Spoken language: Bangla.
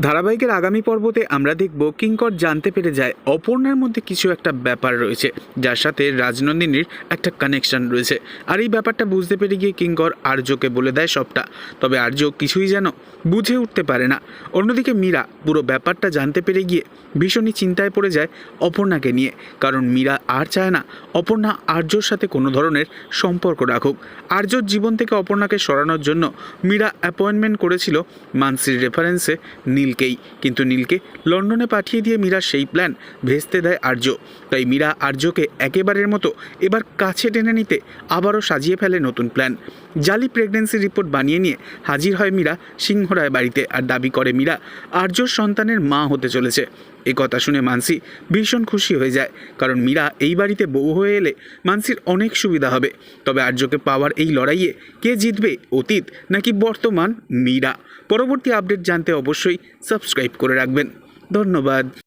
ধারাবাহিকের আগামী পর্বতে আমরা দেখব কিঙ্কর জানতে পেরে যায় অপর্ণার মধ্যে কিছু একটা ব্যাপার রয়েছে, যার সাথে রাজনন্দিনীর একটা কানেকশন রয়েছে। আর এই ব্যাপারটা বুঝতে পেরে গিয়ে কিঙ্কর আর্যকে বলে দেয় সবটা। তবে আর্য কিছুই যেন বুঝে উঠতে পারে না। অন্যদিকে মীরা পুরো ব্যাপারটা জানতে পেরে গিয়ে ভীষণই চিন্তায় পড়ে যায় অপর্ণাকে নিয়ে। কারণ মীরা আর চায় না অপর্ণা আর্যর সাথে কোনো ধরনের সম্পর্ক রাখুক। আর্যর জীবন থেকে অপর্ণাকে সরানোর জন্য মীরা অ্যাপয়েন্টমেন্ট করেছিল, মানসির রেফারেন্সে নীলকেই। কিন্তু নীলকে লন্ডনে পাঠিয়ে দিয়ে মীরা সেই প্ল্যান ভেস্তে দেয় আর্য। তাই মীরা আর্যকে একেবারের মতো এবার কাছে টেনে নিতে আবারও সাজিয়ে ফেলে নতুন প্ল্যান জালি প্রেগন্যান্সি রিপোর্ট বানিয়ে নিয়ে হাজির হয় মীরা সিংহরায় বাড়িতে আর দাবি করে মীরা, আর্যর সন্তানের মা হতে চলেছে। এ কথা শুনে মানসি ভীষণ খুশি হয়ে যায়, কারণ মীরা এই বাড়িতে বউ হয়ে এলে মানসির অনেক সুবিধা হবে। তবে আর্যকে পাওয়ার এই লড়াইয়ে কে জিতবে, অতীত নাকি বর্তমান মীরা? পরবর্তী আপডেট জানতে অবশ্যই সাবস্ক্রাইব করে রাখবেন। ধন্যবাদ।